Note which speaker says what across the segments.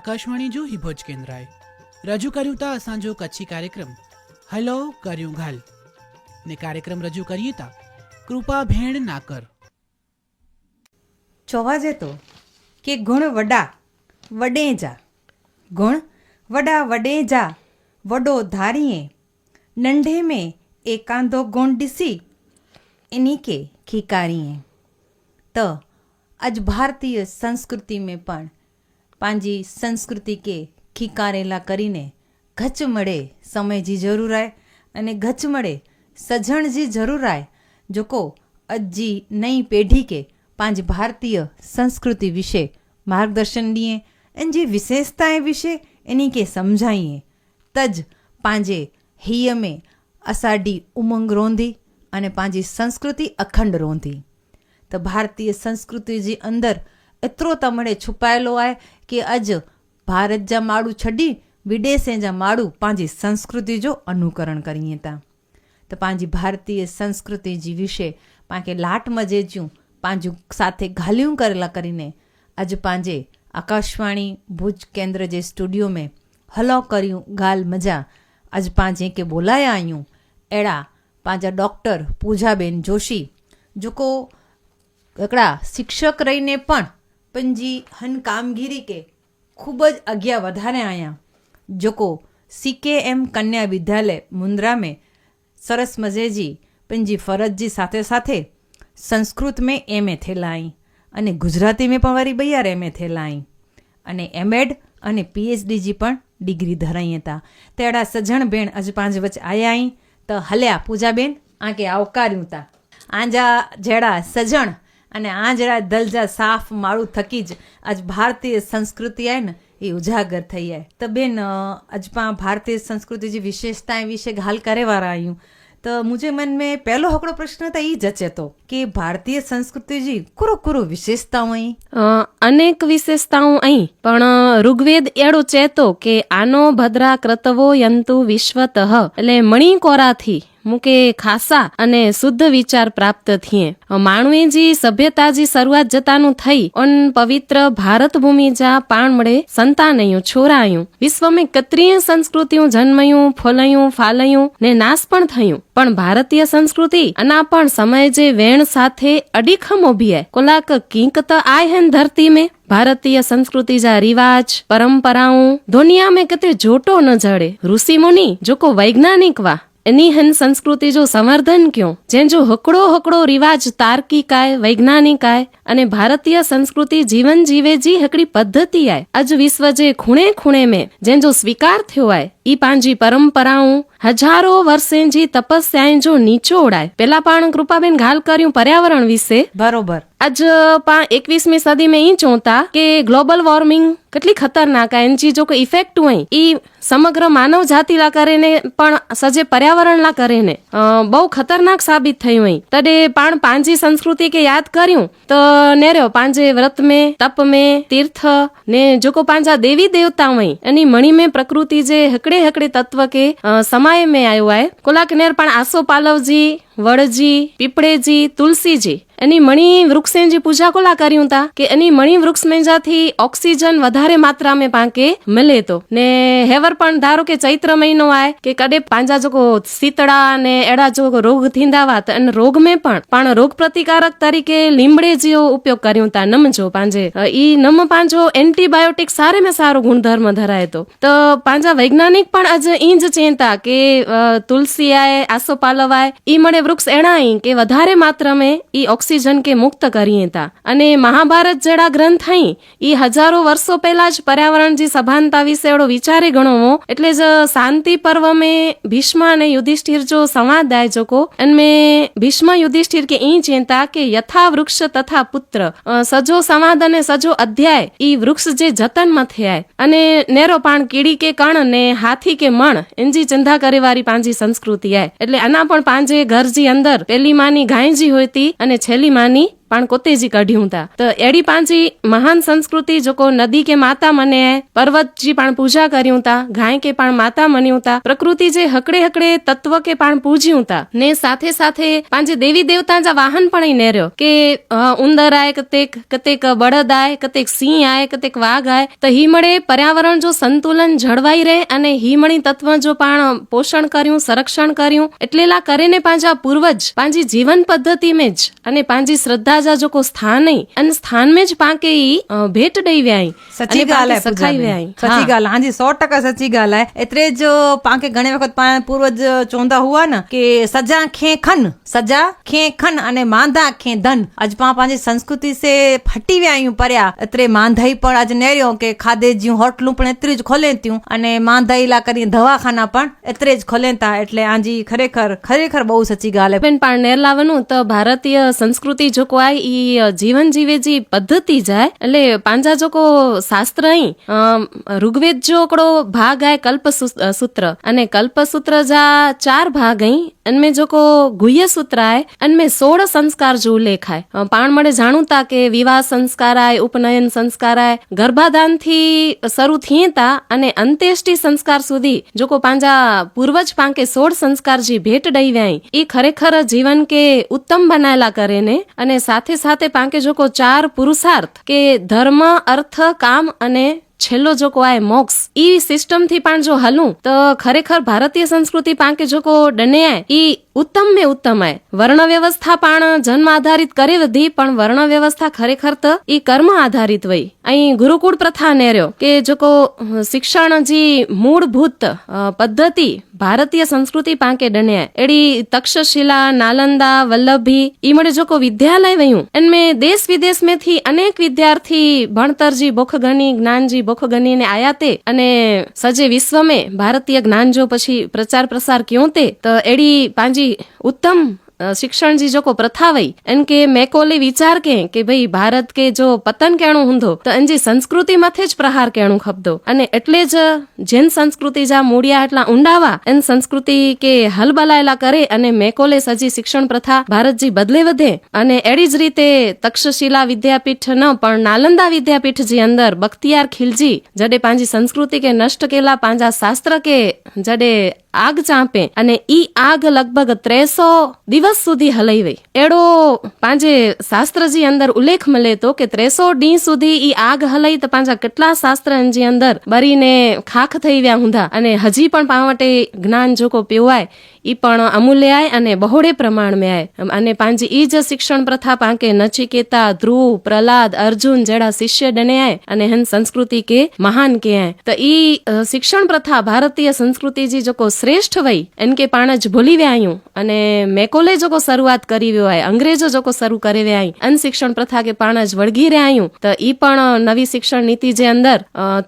Speaker 1: આકાશવાણી જો હિભોજ કેન્દ્રાએ રજૂ કર્યું તા અસાંજો કચ્છી કાર્યક્રમ હલો કર્યું ઘાલ ને કાર્યક્રમ રજૂ કરીએ તા. કૃપા ભેણ નાકર
Speaker 2: જોવા જતો કે ગુણ વડા વડે જા. ગુણ વડા વડે જા. વડો ધારીએ. નંઢે મેં એકાંધો ગુણ ડિસી. એની કે ખીકારીએ. તો આજ ભારતીય સંસ્કૃતિ મેં પણ પાંજી સંસ્કૃતિ કે ખીકારેલા કરીને ગચ મળે, સમયજી જરૂર આય. અને ગચ મળે સજણજી જરૂરાય જોકો, અજ્જી નઈ પેઢી કે પાંચ ભારતીય સંસ્કૃતિ વિશે માર્ગદર્શન દીએ અને જે વિશેષતાએ વિશે એની કે સમજાઈએ. તજ પાંજે હિયમે અસાડી ઉમંગ રોંધી અને પાંજી સંસ્કૃતિ અખંડ રોંધી. તો ભારતીય સંસ્કૃતિ જે અંદર એતરો તમણે છુપાયેલો આય કે અજ ભારત જા માળું છડી, વિદેશે જા માળું પાંજી સંસ્કૃતિ જો અનુકરણ કરીએ તા. त पंहिंजी भारतीय संस्कृति जी विषय पाण लाट मज़े जूं पंहिंजूं साथे ॻाल्हियूं करेला કરીને अॼु पंहिंजे आकाशवाणी भुज केंद्र जे स्टूडियो में हलो करियूं ॻाल्हि मज़ा अॼु पाण जंहिंखे बोलाया आहियूं अहिड़ा पंहिंजा डॉक्टर पूजाबेन जोशी जेको हिकिड़ा शिक्षक रहीने પણ पंहिंजी हन कामगिरी खे ખૂબ જ અગિયાર વધારે આયા जेको सी के एम कन्या विद्यालय मुंद्रा में સરસ મજેજી पंहिंजी फरज जी સાથે સાથે સંસ્કૃત में એમ એ થયેલા અહીં અને ગુજરાતી में પણ વરી બૈયાર એમ એ થયેલા અહીં અને એમએડ અને પીએચડી जी પણ ડિગ્રી ધરાઈ હતા તેડા સજણ બેન અજ પાંચ વચ્ચે આયા અહીં તો હલ્યા પૂજાબેન આકે આવકાર્યું તા આંજા જેડા સજણ અને આ જરા દલજા સાફ માળું થકી જ આજ ભારતીય સંસ્કૃતિ आहे ને એ ઉજાગર થઈ જાય. તો બેન અજમાં ભારતીય સંસ્કૃતિ જે વિશેષતા વિશે હાલ કરેવારા આવ્યું તો મુજે મન મેં પહેલો હકડો પ્રશ્ન તો એ જ હતો કે ભારતીય સંસ્કૃતિ જી કુરો કુરો વિશેષતાઓ
Speaker 3: અહીં? અનેક વિશેષતાઓ અહીં, પણ ઋગ્વેદ એડો ચેતો કે આનો ભદ્રા ક્રતવો યંતુ વિશ્વતઃ, એટલે મણિકોરાથી મૂકે ખાસા અને શુદ્ધ વિચાર પ્રાપ્ત થઈએ માણવેજી સભ્યતાજી શરૂઆત જતાનું થઈ ઓન પવિત્ર ભારત ભૂમિ જા પાણમળે સંતાનયું, છોરાયું. વિશ્વમે કત્રીય સંસ્કૃતિયું જન્મયું, ફોલયું, ફાલયું ને નાશ પણ થયું. પણ ભારતીય સંસ્કૃતિ અના પણ સમય જે વેણ સાથે અડીખમ ઊભી કોલાક કિંકત આય હેન ધરતી મેં ભારતીય સંસ્કૃતિ જા રિવાજ પરંપરાઓ દુનિયા મેં કતે જોટો ન જડે. ઋષિ મુનિ જોકો વૈજ્ઞાનિક વા એની સંસ્કૃતિ જો સંવર્ધન ક્યું? જેંજો હકડો હકડો રિવાજ તાર્કિકાય, વૈજ્ઞાનિકાય અને ભારતીય સંસ્કૃતિ જીવન જીવે જી હકડી પદ્ધતિ આય. અજ વિશ્વ જે ખૂણે ખૂણે મેં જેંજો સ્વીકાર થયો આય, ઈ પાંજી પરંપરાઓ હજારો વર્ષેંજી તપસ્યાએ જો નીચોડાય પેલા પણ કૃપાબેન ઘાલ કર્યું પર્યાવરણ વિશે?
Speaker 2: બરોબર.
Speaker 3: આજ પા એકવીસમી સદી મેં ઈ ચોંતા કે ગ્લોબલ વોર્મિંગ કેટલી ખતરનાક આ એની જો કોઈ ઇફેક્ટ હોય ઈ સમગ્ર માનવ જાતિલા કરીને પણ સજે પર્યાવરણલા કરીને બહુ ખતરનાક સાબિત થયું હોય. તડે પણ પાંજી સંસ્કૃતિ કે યાદ કર્યું તો નેર્યો પાંજે વ્રત મેં તપ મેં તીર્થ ને જોકો પાંજા દેવી દેવતા હોય એની મણી મેં પ્રકૃતિ જે હકડે હકડે તત્વ કે સમા એમાં એ મેં આવ્યા હે. કોલા કિનેર પણ આસો પાલવજી વડજી, પીપળેજી, તુલસીજી. એની મણી વૃક્ષેન જે પૂજા કોલા કર્યું તા કે એની મણી વૃક્ષ મેંજાથી ઓક્સિજન વધારે માત્રા મે પાંકે મળે તો? ને હેવર પણ ધારો કે ચૈત્ર મહિનો આય, કે કડે પાંજા જોકો શીતળા ને એડા જોકો રોગ થીંદા વાત અને રોગ મે પણ પણ રોગ પ્રતિકારક તરીકે લીમડે જેવો ઉપયોગ કર્યું તા નમજો પાંજે. ઈ નમ પાંજો એન્ટીબાયોટિક સારે મે સારો ગુણધર્મ ધરાય તો. તો પાંજા વૈજ્ઞાનિક પણ આજ ઈ જ ચેતા કે તુલસી આય આસોપાલવ આય, ઈ મળે વૃક્ષ એણાઈ કે વધારે માત્ર में ઈ ઓક્સિજન કે મુક્ત કરીએ તા. અને મહાભારત જેડા ગ્રંથ હઈ, ઈ હજારો વર્ષો પહેલા જ પર્યાવરણ જી સભાનતા વિશે એવડો વિચારે ગણવો, એટલે જ શાંતિ પર્વ में ભીષ્મ અને યુધિષ્ઠિર જો સંવાદ દાય જોકો અને ભીષ્મ, યુધિષ્ઠિર કે ઈ ચેતા કે યથા વૃક્ષ તથા પુત્ર સજો સંવાદ અને સજો અધ્યાય ઈ વૃક્ષ જે જતનમાં થયા અને નેરો પાણ કીડી કે કણ ને હાથી કે મણ, એનજી ચિંતા કરે વારી પાંજી સંસ્કૃતિ આય. એટલે આના પણ પાંજે ઘરજી જી અંદર પેલી માની ગાયજી હોતી અને છેલ્લી માની પણ કોતેજી કાઢ્યું તા તો એડી પાંચી મહાન સંસ્કૃતિ જોકો નદી કે માતા મને, પર્વતજી પણ પૂજા કર્યું તા ગાય કે પણ માતા મન્યું તા પ્રકૃતિ જે હકડે હકડે, તત્વ કે પણ પૂજ્યું તા ને સાથે સાથે પાંચે દેવી દેવતા જા વાહન પણ નેર્યો કે ઉંદર આય કતેક કતેક બળદ આય, કતેક સિંહ આય, કતેક વાઘ આય. તો હી મળે પર્યાવરણ જો સંતુલન જળવાઈ રહે અને હિમણી તત્વ જો પણ પોષણ કર્યું, સંરક્ષણ કર્યું. એટલેલા કરીને પાંજા પૂર્વજ, પાંજી જીવન પદ્ધતિ में જ અને પાંજી શ્રદ્ધા જા જો કો સ્થાન ઈ અને સ્થાન में જ પાંકે ઈ અ, ભેટ ॾेई विया आहीं
Speaker 2: સચી
Speaker 3: અને
Speaker 2: ॻाल्हि
Speaker 3: પાંકે
Speaker 2: आहे
Speaker 3: સખાઈ
Speaker 2: पूजा
Speaker 3: विया
Speaker 2: में।
Speaker 3: आहीं
Speaker 2: सची ॻाल्हि आहे हांजी सौ टका सची ॻाल्हि आहे एतिरे जो पाण खे घणे वक़्तु पाण पूर्वज चवंदा हुआ न की सजा खे खन सजा खे खन अने मांदा खे धन अॼु पाण पंहिंजी संस्कृति से हटी विया आहियूं परियां एतिरे मांधाई પણ આજે નેર્યો કે ખાધે જ્યું હોટલું પણ એતરી જ ખોલે ત્યું અને માંધાઈ લા કરી દવાખાના પણ એતરે જ ખોલે તા એટલે આજી ખરેખર ખરેખર બહુ સચી ॻाल्हि आहे
Speaker 3: બેન પણ નેરલાવાનું તો ભારતીય સંસ્કૃતિ જોકો આય ઈ જીવન જીવે જે પદ્ધતિ જાય, એટલે પાંજા જોકો શાસ્ત્ર ઋગ્વેદ જોકડો ભાગ આય કલ્પ સૂત્ર. અને કલ્પ સૂત્ર જા ચાર ભાગ અહીં, અનમે જોકો ગુહ્ય સૂત્ર આય, અનમે સોળ સંસ્કાર જો ઉલ્લેખ આય. પાણ મળે જાણુતા કે વિવાહ સંસ્કાર આય, ઉપનયન સંસ્કાર આય ગર્ભાધાનથી શરૂ થઈએ તા અને અંત્યેષ્ટિ સંસ્કાર સુધી જોકો પાંજા પૂર્વજ પાંકે સોળ સંસ્કાર જે ભેટ દઈ વ્યાય એ ખરેખર જીવન કે ઉત્તમ બનાયેલા કરે ને, અને સાથે સાથે પાંકે જોકો ચાર પુરુષાર્થ કે ધર્મ, અર્થ, કામ અને છેલ્લો જોકો આ મોક્ષ. ઈ સિસ્ટમથી પણ જો હલું, તો ખરેખર ભારતીય સંસ્કૃતિ પાંકે જોકો ડને આય. ઈ ઉત્તમ મે ઉત્તમ આય. વર્ણ વ્યવસ્થા પણ જન્મ આધારિત કરે વધી, પણ વર્ણ વ્યવસ્થા ખરેખર તો ઈ કર્મ આધારિત વઈ. અહીં ગુરુકુળ પ્રથા નેર્યો કે જોકો શિક્ષણ જી મૂળભૂત અ, પદ્ધતિ ભારતીય સંસ્કૃતિ પાંકે ડન્યા એડી તક્ષશિલા નાલંદા વલ્લભી ઈ મળે જોકો વિદ્યાલય વયું. में દેશ વિદેશ में થી અનેક વિદ્યાર્થી ભણતરજી બોખગની જ્ઞાનજી બોખગની ને આયાતે અને સજે વિશ્વ में ભારતીય જ્ઞાન જો પછી પ્રચાર પ્રસાર ક્યો તે તો એડી પાંજી ઉત્તમ અ, શિક્ષણ જી જોકો પ્રથા વઈ. એન કે મેકોલે વિચાર કે કે ભાઈ ભારત કે જો પતન કેણું હૂંદો તો એનજી સંસ્કૃતિ માથે જ પ્રહાર કેણું ખપદો. અને એટલે જ જેન સંસ્કૃતિ જા મૂળિયા એટલા ઊંડાવા, એન સંસ્કૃતિ કે હલબલાયેલા કરે અને મેકોલે સજી શિક્ષણ પ્રથા ભારતજી બદલે વધે. અને એડી જ રીતે તક્ષશિલા વિદ્યાપીઠ ન, પણ નાલંદા વિદ્યાપીઠ જી અંદર બખ્તિયાર ખિલજી, જડે પાંજી સંસ્કૃતિ કે નષ્ટ કેલા પાંજા શાસ્ત્ર કે જડે આગ ચાંપે. અને ઈ આગ લગભગ ત્રેસો દિવસ સુધી હલઈ વઈ એડો પાંજે શાસ્ત્રજી અંદર ઉલ્લેખ મળે તો કે ત્રેસો ડી સુધી ઈ આગ હલઈ તો પાંજા કેટલા શાસ્ત્ર એનજી અંદર બરીને ખાખ થઈ વ્યા હુંધા. અને હજી પણ પાવટે જ્ઞાન જોકો પીવાય ઈ પણ અમૂલ્ય આય અને બહોળે પ્રમાણ આય. અને પાંજી ઈ જ શિક્ષણ પ્રથા પાંકે નચિકેતા, ધ્રુવ, પ્રહલાદ, અર્જુન જેડા શિષ્ય ડને આય અને હન સંસ્કૃતિ કે મહાન કે આય. તો ઈ શિક્ષણ પ્રથા ભારતીય સંસ્કૃતિ જી જોકો શ્રેષ્ઠ વઈ, એન કે પાણ જ ભૂલી વ્યાયું અને મેકોલે જોકો શરૂઆત કરી વ્યો આય, અંગ્રેજો જોકો શરૂ કરી વ્યાય અન શિક્ષણ પ્રથા કે પાણ જ વળગી રહ્યાયું તો ઈ પણ નવી શિક્ષણ નીતિ જે અંદર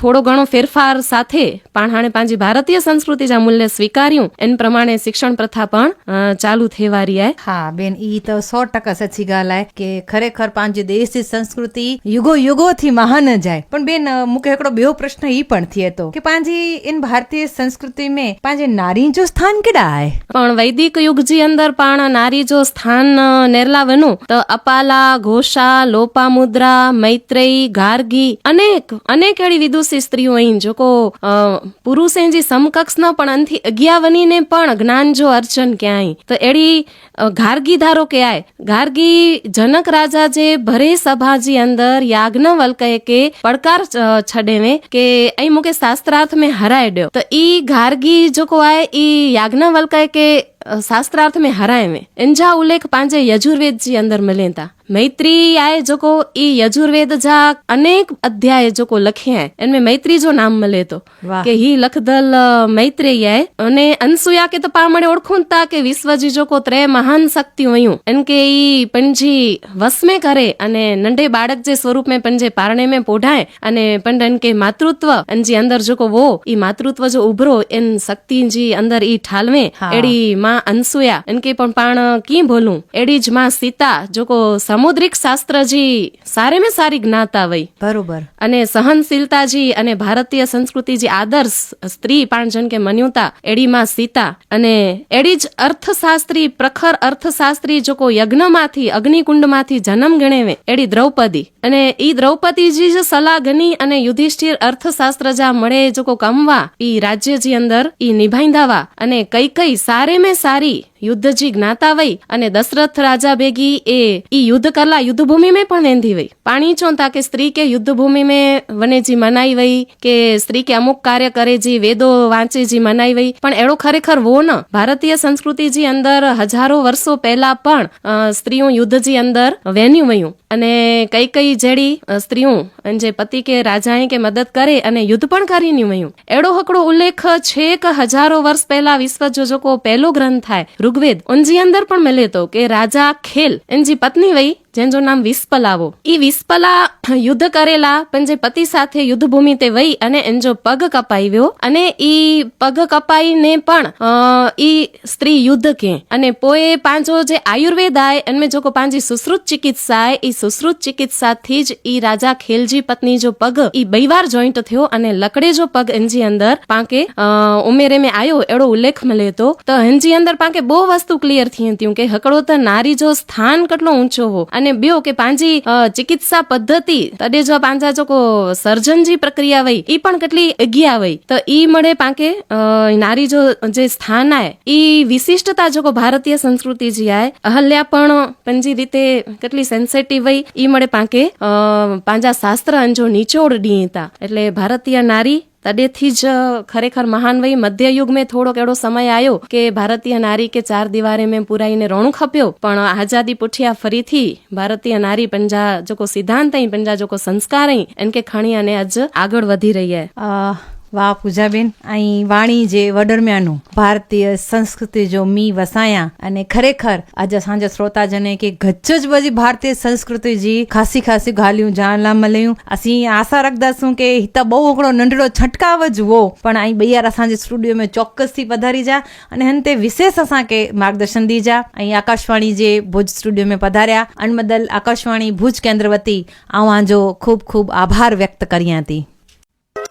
Speaker 3: થોડો ઘણો ફેરફાર સાથે પણ હાણે પાંજી ભારતીય સંસ્કૃતિ જા મૂલ્ય સ્વીકાર્યું. એન પ્રમાણે શિક્ષણ શિક્ષણ પ્રથા પણ ચાલू થવા રહ્યા
Speaker 2: હા. બેન ઈ તો સો ટકા સચી ॻाल्हि કે ખરેખર પાંજે દેશની સંસ્કૃતિ યુગો યુગો થી મહાન જાય પણ બેન મૂકે હિકડો ॿियो પ્રશ્ન ઈ પણ थिए તો કે પાંજી इन ભારતીય સંસ્કૃતિ में પાંજે નારી જો સ્થાન કેડા આય
Speaker 3: પણ વૈદિક યુગ જી અંદર પણ નારી જો સ્થાન નેરલા વનું તો અપાલા ઘોષા લોપા મુદ્રા મૈત્રેયી ગાર્ગી અનેક અનેક એવી વિદુષી સ્ત્રીઓ અહીં જોકો પુરુષે જે સમકક્ષ ન પણ અંથી અગિયાવની ને પણ જ્ઞાન સમજો અર્જન ક્યાંય? તો એડી ગાર્ગી ધારો કે આય. ગાર્ગી જનક રાજા જે ભરે સભાજી અંદર યાજ્ઞવલ્કય કે, પડકાર છડેવે કે અહીં મુકે શાસ્ત્રાર્થ મેં હરાય ડ્યો. તો ઈ ગાર્ગી જોકો આય, ઈ યાજ્ઞવલ્કય કે શાસ્ત્રાર્થ મેં હરાય મેં ઇનજા ઉલ્લેખ પાંજે યજુર્વેદ જી અંદર મિલેતા. મૈત્રી આય જોકો એ યજુર્વેદ જા અનેક અધ્યાય જોકો લખે હે એનમે મૈત્રી જો નામ મળે
Speaker 2: તો
Speaker 3: કે હી લખદલ મૈત્રેય આય અને અનસુયા કે તો પામણે ઓળખુંતા કે વિશ્વજી જોકો ત્રે મહાન શક્તિ હોયું એન કે ઈ પંજી વસમે કરે અને નંઢે બાળક જે સ્વરૂપ મેં પંજે પારણે મેં પોઢાય અને પંડન કે માતૃત્વ અનજી અંદર જોકો વો ઈ માતૃત્વ જો ઉભરો એન શક્તિ જી અંદર
Speaker 2: ઈ
Speaker 3: ઠાલવે. એડી માં માં અનસુયા. ઇનકી પણ પણ કી બોલું એડી જ માં સીતા જોકો સામુદ્રિક શાસ્ત્રજી સારે મેં સારી જ્ઞાતા વય
Speaker 2: બરોબર.
Speaker 3: અને સહનશીલતાજી અને ભારતીય સંસ્કૃતિ જે આદર્શ સ્ત્રી પાણજન કે મન્યુતા એડી માં સીતા. અને એડી જ અર્થશાસ્ત્રી પ્રખર અર્થશાસ્ત્રી જોકો યજ્ઞમાંથી અગ્નિકુંડમાંથી જન્મ ગણેવે. એડી દ્રૌપદી. અને ઈ દ્રૌપદીજી જ સલાગની અને યુધિષ્ઠિર અર્થશાસ્ત્ર જા મળે જોકો કમવા. ઈ રાજ્યજી અંદર ઈ નિભાઈંદાવા અને કઈ કઈ સારે મેં સારી. યુદ્ધજી જ્ઞાતા વઈ અને દશરથ રાજા ભેગી એ ઈ યુદ્ધ કલા યુદ્ધ ભૂમિ में પણ વેંધી વઈ. પાણી ચોંતા કે સ્ત્રી કે યુદ્ધ ભૂમિ में વનેજી મનાઈ વઈ કે સ્ત્રી કે અમુક કાર્ય કરે જી વેદો વાંચે જી મનાઈ વઈ. પણ એડો ખરેખર વો ન. ભારતીય સંસ્કૃતિજી અંદર હજારો વર્ષો પહેલા પણ સ્ત્રીઓ યુદ્ધજી અંદર વેન્યું વયું. અને કઈ કઈ જેડી સ્ત્રીઓ જે પતિ કે રાજાએ કે મદદ કરે અને યુદ્ધ પણ કરીને વયું. એડો હકડો ઉલ્લેખ છે કે હજારો વર્ષ પહેલા વિશ્વ જોજકો પહેલો ગ્રંથ થાય. ઋગ્વેદ. ઉંજી અંદર પણ મળે તો કે રાજા ખેલ એની પત્ની વઈ જેનું નામ વિસ્પલાવો. એ વિસ્પલા યુદ્ધ કરેલા, પણ જે પતિ સાથે યુદ્ધ ભૂમિ તે વહી અને એનો પગ કપાવ્યો અને ઈ પગ કપાઈને પણ ઈ સ્ત્રી યુદ્ધ કે. અને પોએ પાંજો જે આયુર્વેદ આય, એનમે જો કો પાંજી સુશ્રુત ચિકિત્સા એ સુશ્રુત ચિકિત્સાથી જ ઈ રાજા ખેલજી પત્ની જો પગ, ઈ બૈવાર જોઈન્ટ થયો અને લકડે જો પગ એનજી અંદર પાંકે ઉમેરે में આવ્યો એડો ઉલ્લેખ મળે તો તો હેનજી અંદર પાંકે બહુ વસ્તુ ક્લિયર થઈ હતી કે હકડો તો નારી જો સ્થાન કેટલો ઊંચો હો. અને બ્યો કે પાંજી ચિકિત્સા પદ્ધતિ, તડે જો પાંજા જો સર્જન જી પ્રક્રિયા વઈ, ઈ પણ કેટલી અગિયા વઈ. તો ઈ મળે પાંકે નારી જો, જે સ્થાન આય, ઈ વિશિષ્ટતા જો કો ભારતીય સંસ્કૃતિ જી આય, અહલ્યા પણ પંજી રીતે કેટલી સેન્સેટિવ વઈ, ઈ મળે પાંકે પાંજા શાસ્ત્ર અંજો નીચોડ ડીતા. એટલે ભારતીય નારી તડેથી જ ખરેખર મહાન વય મધ્યયુગ મેં થોડોક એવો સમય આવ્યો કે ભારતીય નારી કે ચાર દિવારે મેં પુરાઈને રોણું ખપ્યો. પણ આઝાદી પૂઠિયા ફરીથી ભારતીય નારી પંજા જોકો સિદ્ધાંત પંજા જોકો સંસ્કાર એન કે ખણી અને આજ આગળ વધી રહી હે.
Speaker 2: વાહ, પૂજાબેન. અહીં વાણી જે વડરમ્યાનું ભારતીય સંસ્કૃતિ જો મી વસાયા અને ખરેખર આજે સાંજે શ્રોતાજને કે ગજ્જ બધી ભારતીય સંસ્કૃતિ જી ખાસી ખાસી ગાલ્યું જાણલામાં લયું અસી આશા રાખદાશું કે હિતા બહુ ઓકડો નંઢડો છટકાવ જ હો પણ અહીં બૈયારા સાંજે સ્ટુડિયોમાં ચોક્કસથી પધારી જા અને હંતે વિશેષ અસા કે માર્ગદર્શન દી જા. અહીં આકાશવાણી જે ભુજ સ્ટુડિયોમાં પધાર્યા. અન બદલ આકાશવાણી ભુજ કેન્દ્ર વતી આવાં જો ખૂબ ખૂબ આભાર વ્યક્ત કર્યા હતી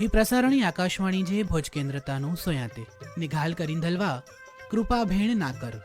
Speaker 1: ಈ ಪ್ರಸಾರಣಿ ಆಕಾಶವಾಣಿ ಜೆ ಭೋಜ್ ಕೇಂದ್ರ ತಾನು ಸೊಯಾತೆ ನಿಘಾಲ್ ಕರಿಂದಲ್ವಾ ಕೃಪಾ ಭೇಣ ನಾಕರ್